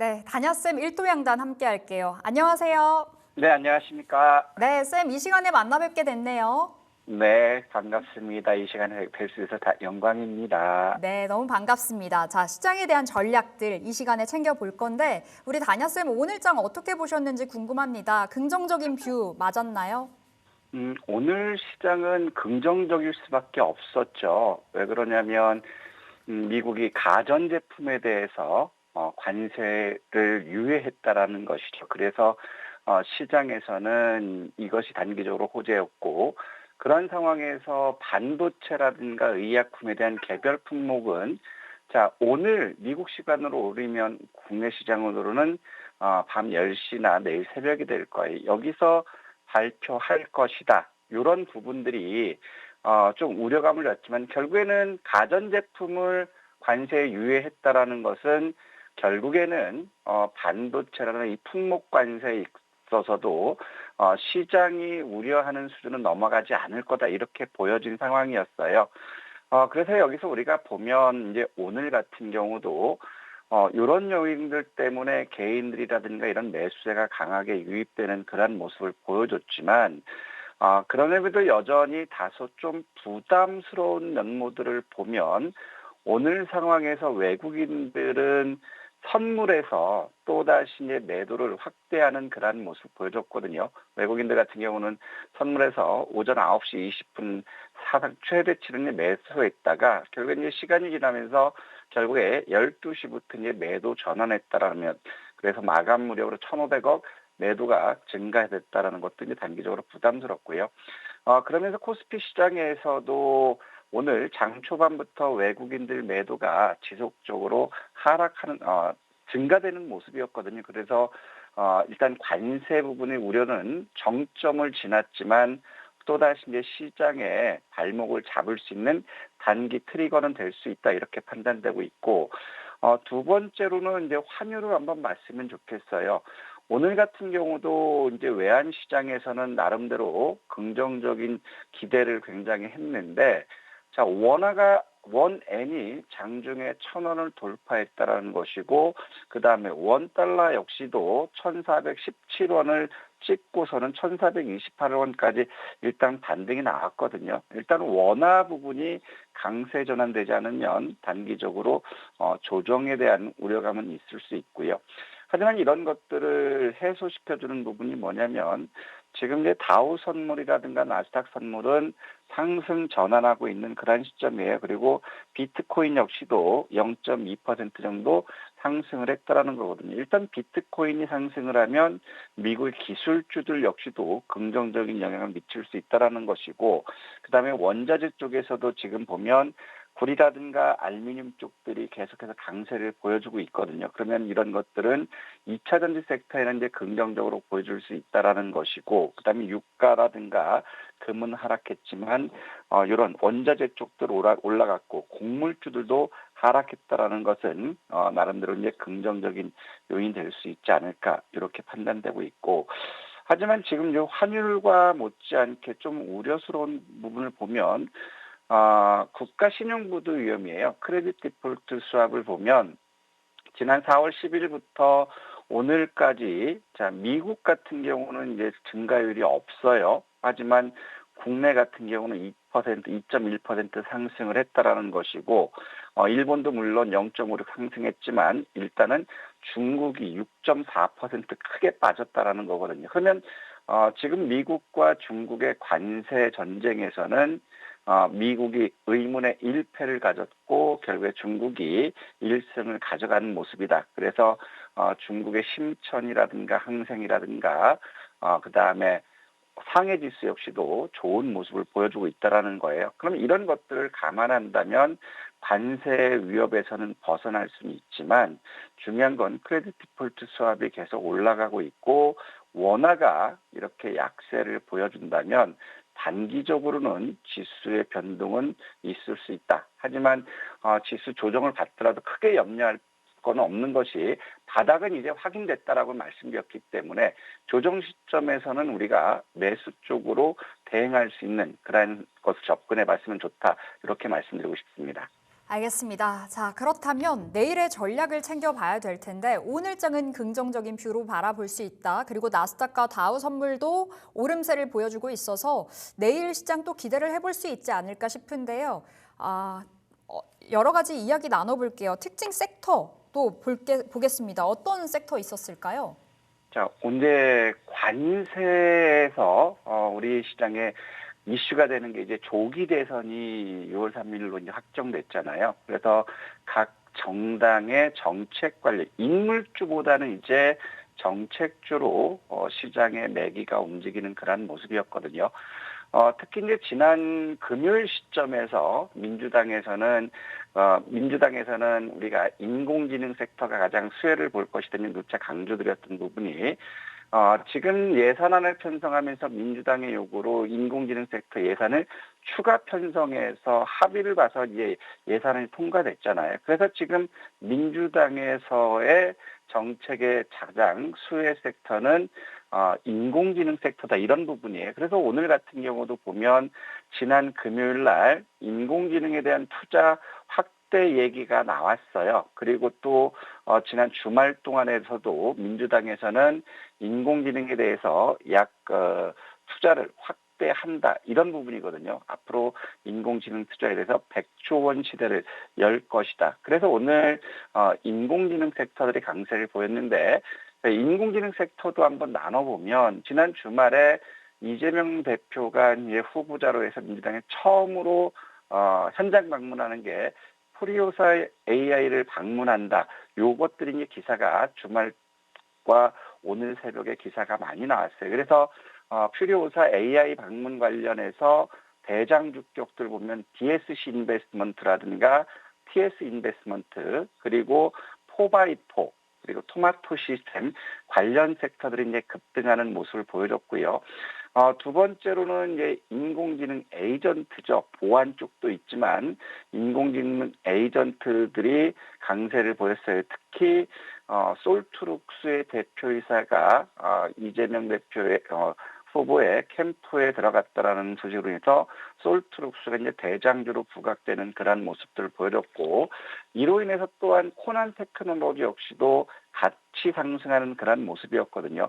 네, 다녀쌤 일도양단 함께 할게요. 안녕하세요. 네, 안녕하십니까. 네, 쌤 이 시간에 만나 뵙게 됐네요. 네, 반갑습니다. 이 시간에 뵐 수 있어서 다 영광입니다. 네, 너무 반갑습니다. 자, 시장에 대한 전략들 이 시간에 챙겨 볼 건데 우리 다녀쌤 오늘장 어떻게 보셨는지 궁금합니다. 긍정적인 뷰 맞았나요? 음, 오늘 시장은 긍정적일 수밖에 없었죠. 왜 그러냐면 음, 미국이 가전제품에 대해서 어, 관세를 유예했다라는 것이죠. 그래서 어, 시장에서는 이것이 단기적으로 호재였고 그런 상황에서 반도체라든가 의약품에 대한 개별 품목은 자 오늘 미국 시간으로 오르면 국내 시장으로는 어, 밤 10시나 내일 새벽이 될 거예요. 여기서 발표할 것이다. 이런 부분들이 어, 좀 우려감을 줬지만 결국에는 가전제품을 관세에 유예했다라는 것은 결국에는 어, 반도체라는 이 품목 관세에 있어서도 어, 시장이 우려하는 수준은 넘어가지 않을 거다 이렇게 보여진 상황이었어요. 어, 그래서 여기서 우리가 보면 이제 오늘 같은 경우도 어, 이런 요인들 때문에 개인들이라든가 이런 매수세가 강하게 유입되는 그런 모습을 보여줬지만, 어, 그럼에도 여전히 다소 좀 부담스러운 면모들을 보면 오늘 상황에서 외국인들은 선물에서 또다시 매도를 확대하는 그러한 모습 보여줬거든요. 외국인들 같은 경우는 선물에서 오전 9시 20분 사상 최대치를 매수했다가 결국 이제 시간이 지나면서 결국에 12시부터 이제 매도 전환했다라면 그래서 마감 무력으로 1,500억 매도가 증가됐다라는 것도 이제 단기적으로 부담스럽고요. 어, 그러면서 코스피 시장에서도 오늘 장 초반부터 외국인들 매도가 지속적으로 하락하는 어, 증가되는 모습이었거든요. 그래서 어, 일단 관세 부분의 우려는 정점을 지났지만 또다시 이제 시장에 발목을 잡을 수 있는 단기 트리거는 될 수 있다 이렇게 판단되고 있고 어, 두 번째로는 이제 환율을 한번 봤으면 좋겠어요. 오늘 같은 경우도 이제 외환 시장에서는 나름대로 긍정적인 기대를 굉장히 했는데 자, 원화가 원엔이 장중에 천 원을 돌파했다라는 것이고 그 다음에 원 달러 역시도 1,417원을 찍고서는 1,428원까지 일단 반등이 나왔거든요. 일단 원화 부분이 강세 전환되지 않으면 단기적으로 어, 조정에 대한 우려감은 있을 수 있고요. 하지만 이런 것들을 해소시켜주는 부분이 뭐냐면 지금 이제 다우 선물이라든가 나스닥 선물은 상승 전환하고 있는 그런 시점이에요. 그리고 비트코인 역시도 0.2% 정도 상승을 했다라는 거거든요. 일단 비트코인이 상승을 하면 미국의 기술주들 역시도 긍정적인 영향을 미칠 수 있다라는 것이고, 그 다음에 원자재 쪽에서도 지금 보면 구리라든가 알루미늄 쪽들이 계속해서 강세를 보여주고 있거든요. 그러면 이런 것들은 2차 전지 섹터에는 이제 긍정적으로 보여줄 수 있다라는 것이고, 그다음에 유가라든가 금은 하락했지만 어, 이런 원자재 쪽들 올라, 올라갔고 곡물주들도 하락했다라는 것은 어, 나름대로 이제 긍정적인 요인이 될수 있지 않을까 이렇게 판단되고 있고. 하지만 지금 이 환율과 못지않게 좀 우려스러운 부분을 보면 어, 국가 신용부도 위험이에요. 크레딧 디폴트 수합을 보면 지난 4월 10일부터 오늘까지 자 미국 같은 경우는 이제 증가율이 없어요. 하지만 국내 같은 경우는 2% 2.1% 상승을 했다라는 것이고 어, 일본도 물론 0.5로 상승했지만 일단은 중국이 6.4% 크게 빠졌다라는 거거든요. 그러면 어, 지금 미국과 중국의 관세 전쟁에서는 어, 미국이 의문의 1패를 가졌고 결국에 중국이 1승을 가져가는 모습이다. 그래서 어, 중국의 심천이라든가 항생이라든가 어, 그 다음에 상해 지수 역시도 좋은 모습을 보여주고 있다라는 거예요. 그럼 이런 것들을 감안한다면 관세 위협에서는 벗어날 수는 있지만 중요한 건 크레딧 디폴트 수합이 계속 올라가고 있고 원화가 이렇게 약세를 보여준다면 단기적으로는 지수의 변동은 있을 수 있다. 하지만 어, 지수 조정을 받더라도 크게 염려할 건 없는 것이 바닥은 이제 확인됐다라고 말씀드렸기 때문에 조정 시점에서는 우리가 매수 쪽으로 대응할 수 있는 그러한 것을 접근해 봤으면 좋다 이렇게 말씀드리고 싶습니다. 알겠습니다. 자, 그렇다면 내일의 전략을 챙겨봐야 될 텐데 오늘장은 긍정적인 뷰로 바라볼 수 있다. 그리고 나스닥과 다우 선물도 오름세를 보여주고 있어서 내일 시장 또 기대를 해볼 수 있지 않을까 싶은데요. 아, 어, 여러 가지 이야기 나눠볼게요. 특징 섹터 또 볼게, 보겠습니다. 어떤 sek터 있었을까요? 자, 언제 관세에서 어, 우리 시장에 이슈가 되는 게 이제 조기 대선이 6월 3일로 이제 확정됐잖아요. 그래서 각 정당의 정책 관리, 인물주보다는 이제 정책주로 어, 시장의 매기가 움직이는 그런 모습이었거든요. 어, 특히 이제 지난 금요일 시점에서 민주당에서는 어, 민주당에서는 우리가 인공지능 섹터가 가장 수혜를 볼 것이다는 누차 강조드렸던 부분이 어, 지금 예산안을 편성하면서 민주당의 요구로 인공지능 섹터 예산을 추가 편성해서 합의를 봐서 이제 예산이 통과됐잖아요. 그래서 지금 민주당에서의 정책의 가장 수혜 섹터는 어, 인공지능 섹터다 이런 부분이에요. 그래서 오늘 같은 경우도 보면 지난 금요일 날 인공지능에 대한 투자 확 대 얘기가 나왔어요. 그리고 또 어, 지난 주말 동안에서도 민주당에서는 인공지능에 대해서 약 어, 투자를 확대한다 이런 부분이거든요. 앞으로 인공지능 투자에 대해서 100조 원 시대를 열 것이다. 그래서 오늘 어, 인공지능 섹터들이 강세를 보였는데 인공지능 섹터도 한번 나눠보면 지난 주말에 이재명 대표가 이제 후보자로 해서 민주당에 처음으로 어, 현장 방문하는 게 프리오사 AI를 방문한다. 요것들이 기사가 주말과 오늘 새벽에 기사가 많이 나왔어요. 그래서 어, 퓨리오사 AI 방문 관련해서 대장주 쪽들 보면 DSC 인베스트먼트라든가 TS 인베스트먼트 그리고 포바이포 그리고 토마토 시스템 관련 섹터들이 이제 급등하는 모습을 보여줬고요. 어, 두 번째로는 이제 인공지능 에이전트죠. 보안 쪽도 있지만 인공지능 에이전트들이 강세를 보였어요. 특히 어, 솔트룩스의 대표이사가 어, 이재명 대표의 어, 후보의 캠프에 들어갔다라는 소식으로 인해서 솔트룩스가 이제 대장주로 부각되는 그러한 모습들을 보여줬고 이로 인해서 또한 코난 테크놀로지 역시도 같이 상승하는 그러한 모습이었거든요.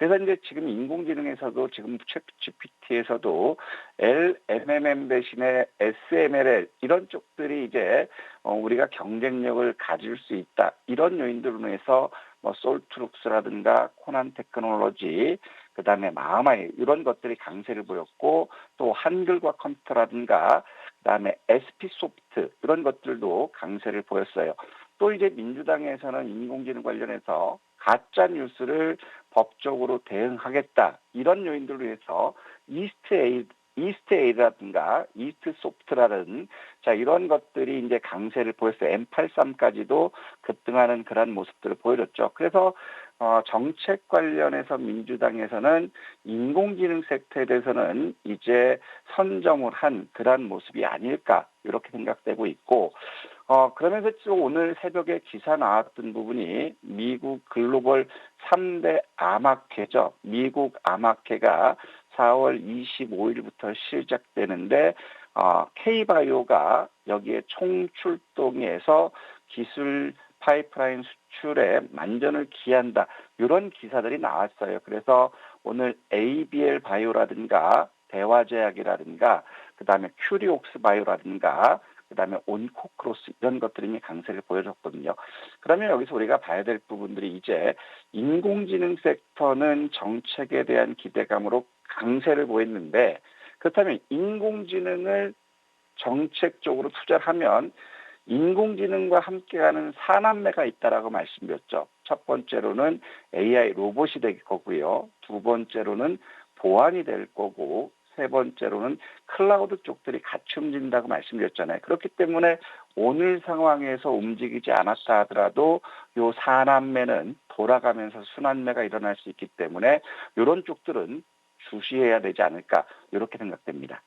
그래서 이제 지금 인공지능에서도 지금 챗 GPT에서도 LMMM 대신에 SML 이런 쪽들이 이제 어, 우리가 경쟁력을 가질 수 있다 이런 요인들로 인해서 뭐 솔트룩스라든가 코난 테크놀로지 그다음에 마하마이 이런 것들이 강세를 보였고 또 한글과 컴퓨터라든가 그다음에 SP 소프트 이런 것들도 강세를 보였어요. 또 이제 민주당에서는 인공지능 관련해서 가짜 뉴스를 법적으로 대응하겠다 이런 요인들로 해서 이스트 에이 이스트 에이라든가 이스트 소프트라는 자 이런 것들이 이제 강세를 보였어요. M83까지도 급등하는 그런 모습들을 보여줬죠. 그래서 어, 정책 관련해서 민주당에서는 인공지능 섹터에 대해서는 이제 선점을 한 그러한 모습이 아닐까 이렇게 생각되고 있고 어, 그러면서 또 오늘 새벽에 기사 나왔던 부분이 미국 글로벌 3대 암학회죠. 미국 암학회가 4월 25일부터 시작되는데 어, K바이오가 여기에 총출동해서 기술 파이프라인 수출에 만전을 기한다. 이런 기사들이 나왔어요. 그래서 오늘 ABL 바이오라든가 대화제약이라든가 그다음에 큐리옥스 바이오라든가 그다음에 온코크로스 이런 것들이 강세를 보여줬거든요. 그러면 여기서 우리가 봐야 될 부분들이 이제 인공지능 섹터는 정책에 대한 기대감으로 강세를 보였는데 그렇다면 인공지능을 정책적으로 투자를 하면 인공지능과 함께하는 산업매가 있다라고 말씀드렸죠. 첫 번째로는 AI 로봇이 될 거고요. 두 번째로는 보안이 될 거고 세 번째로는 클라우드 쪽들이 같이 움직인다고 말씀드렸잖아요. 그렇기 때문에 오늘 상황에서 움직이지 않았다 하더라도 요 산업매는 돌아가면서 순환매가 일어날 수 있기 때문에 이런 쪽들은 주시해야 되지 않을까 이렇게 생각됩니다.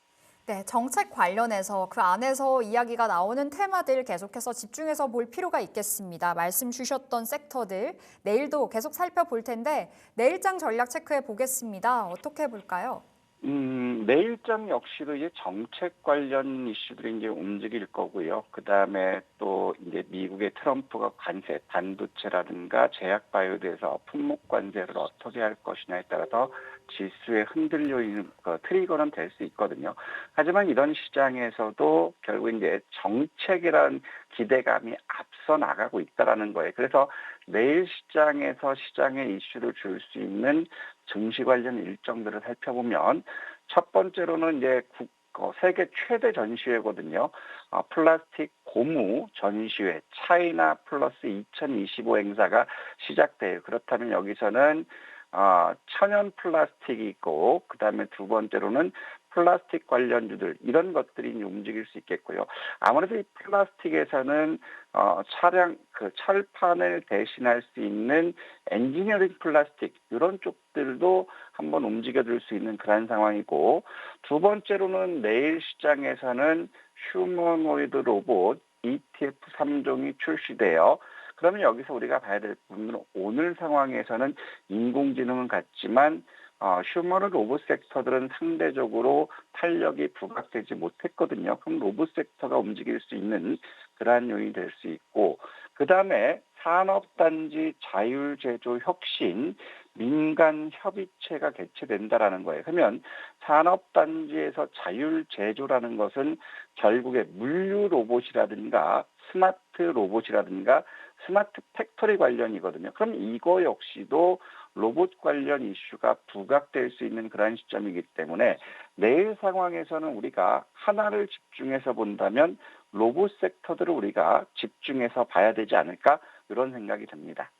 네, 정책 관련해서 그 안에서 이야기가 나오는 테마들 계속해서 집중해서 볼 필요가 있겠습니다. 말씀 주셨던 섹터들 내일도 계속 살펴볼 텐데 내일장 전략 체크해 보겠습니다. 어떻게 볼까요? 음, 내일장 역시도 이제 정책 관련 이슈들이 이제 움직일 거고요. 그 다음에 또 이제 미국의 트럼프가 관세, 반도체라든가 제약 바이오에 대해서 품목 관세를 어떻게 할 것이냐에 따라서 지수의 흔들려 있는 그 트리거는 될 수 있거든요. 하지만 이런 시장에서도 결국 이제 정책이라는 기대감이 앞서 나가고 있다라는 거예요. 그래서 내일 시장에서 시장의 이슈를 줄 수 있는 증시 관련 일정들을 살펴보면 첫 번째로는 이제 국, 어, 세계 최대 전시회거든요. 어, 플라스틱 고무 전시회 차이나 플러스 2025 행사가 시작돼요. 그렇다면 여기서는 어, 천연 플라스틱이 있고 그다음에 두 번째로는 플라스틱 관련주들 이런 것들이 움직일 수 있겠고요. 아무래도 이 플라스틱에서는 어, 차량 그 철판을 대신할 수 있는 엔지니어링 플라스틱 이런 쪽들도 한번 움직여줄 수 있는 그런 상황이고 두 번째로는 내일 시장에서는 휴머노이드 로봇 ETF 3종이 출시돼요. 그러면 여기서 우리가 봐야 될 부분은 오늘 상황에서는 인공지능은 같지만 어, 휴머노 로봇 섹터들은 상대적으로 탄력이 부각되지 못했거든요. 그럼 로봇 섹터가 움직일 수 있는 그러한 요인이 될 수 있고 그 다음에 산업단지 자율제조 혁신 민간 협의체가 개최된다라는 거예요. 그러면 산업단지에서 자율제조라는 것은 결국에 물류 로봇이라든가 스마트 로봇이라든가 스마트 팩토리 관련이거든요. 그럼 이거 역시도 로봇 관련 이슈가 부각될 수 있는 그런 시점이기 때문에 내일 상황에서는 우리가 하나를 집중해서 본다면 로봇 섹터들을 우리가 집중해서 봐야 되지 않을까 이런 생각이 듭니다.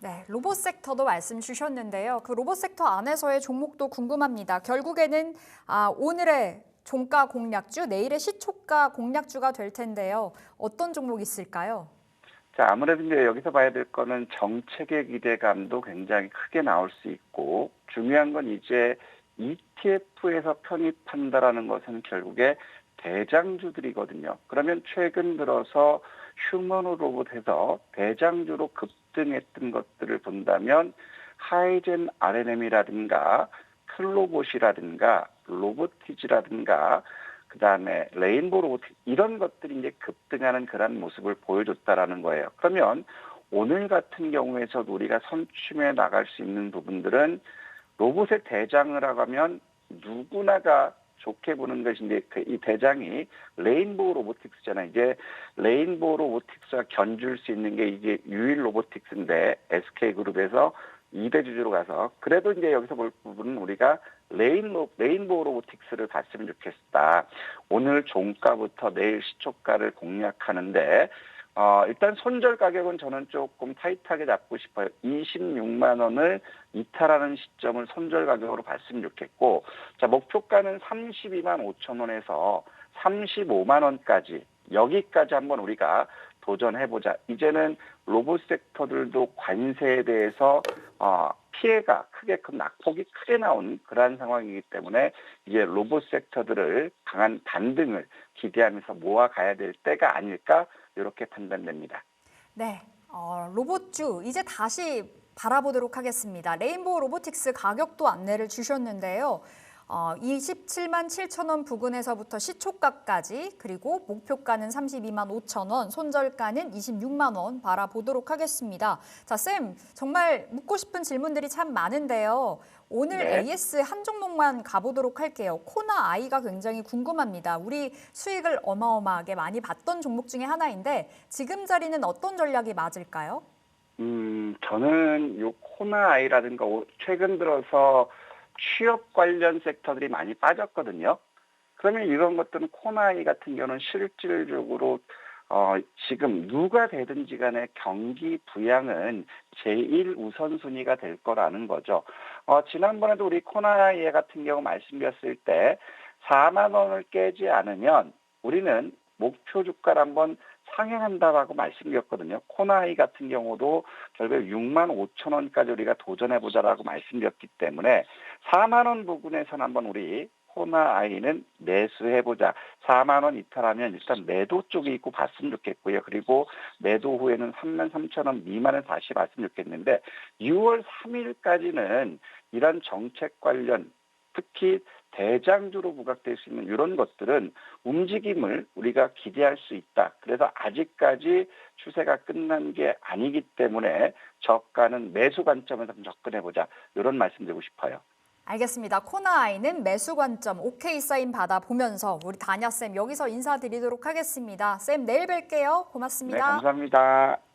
네, 로봇 섹터도 말씀 주셨는데요. 그 로봇 섹터 안에서의 종목도 궁금합니다. 결국에는 아, 오늘의 종가 공략주, 내일의 시초가 공략주가 될 텐데요. 어떤 종목 있을까요? 자, 아무래도 이제 여기서 봐야 될 거는 정책의 기대감도 굉장히 크게 나올 수 있고 중요한 건 이제 ETF에서 편입한다라는 것은 결국에 대장주들이거든요. 그러면 최근 들어서 휴머노 로봇에서 대장주로 급등했던 것들을 본다면 하이젠 RNM이라든가 클로봇이라든가 로보티즈라든가 그 다음에 레인보 로봇 이런 것들이 이제 급등하는 그런 모습을 보여줬다라는 거예요. 그러면 오늘 같은 경우에서도 우리가 선춤해 나갈 수 있는 부분들은 로봇의 대장을 하면 누구나가 좋게 보는 것인데 그이 대장이 레인보우 로보틱스잖아요. 이제 레인보우 로보틱스가 견줄 수 있는 게 이게 유일 로보틱스인데 SK 그룹에서 2대 주주로 가서 그래도 이제 여기서 볼 부분은 우리가 레인보, 레인보우 로보틱스를 봤으면 좋겠다. 오늘 종가부터 내일 시초가를 공략하는데 어, 일단 손절 가격은 저는 조금 타이트하게 잡고 싶어요. 26만 원을 이탈하는 시점을 손절 가격으로 봤으면 좋겠고, 자, 목표가는 32만 5천 원에서 35만 원까지, 여기까지 한번 우리가 도전해보자. 이제는 로봇 섹터들도 관세에 대해서, 어, 피해가 크게 큰 낙폭이 크게 나온 그러한 상황이기 때문에 이제 로봇 섹터들을 강한 반등을 기대하면서 모아가야 될 때가 아닐까 이렇게 판단됩니다. 네, 어, 로봇주 이제 다시 바라보도록 하겠습니다. 레인보우 로보틱스 가격도 안내를 주셨는데요. 어, 27만 7천 원 부근에서부터 시초가까지 그리고 목표가는 32만 5천 원, 손절가는 26만 원 바라보도록 하겠습니다. 자, 쌤 정말 묻고 싶은 질문들이 참 많은데요. 오늘 네. AS 한 종목만 가보도록 할게요. 코나 아이가 굉장히 궁금합니다. 우리 수익을 어마어마하게 많이 봤던 종목 중에 하나인데 지금 자리는 어떤 전략이 맞을까요? 음, 저는 요 코나 아이라든가 오- 최근 들어서 취업 관련 섹터들이 많이 빠졌거든요. 그러면 이런 것들은 코나 아이 같은 경우는 실질적으로 어, 지금 누가 되든지 간에 경기 부양은 제일 우선순위가 될 거라는 거죠. 어, 지난번에도 우리 코나이에 같은 경우 말씀드렸을 때 4만 원을 깨지 않으면 우리는 목표 주가를 한번 상향한다라고 말씀드렸거든요. 코나이 같은 경우도 결국 6만 5천 원까지 우리가 도전해보자라고 말씀드렸기 때문에 4만 원 부근에서는 한번 우리 코나 아이는 매수해보자. 4만 원 이탈하면 일단 매도 쪽에 있고 봤으면 좋겠고요. 그리고 매도 후에는 3만 3천 원 미만을 다시 봤으면 좋겠는데 6월 3일까지는 이런 정책 관련 특히 대장주로 부각될 수 있는 이런 것들은 움직임을 우리가 기대할 수 있다. 그래서 아직까지 추세가 끝난 게 아니기 때문에 저가는 매수 관점에서 좀 접근해 보자. 이런 말씀드리고 싶어요. 알겠습니다. 코나아이는 매수 관점 오케이 사인 받아 보면서 우리 다냐 쌤 여기서 인사드리도록 하겠습니다. 쌤 내일 뵐게요. 네, 고맙습니다. 감사합니다.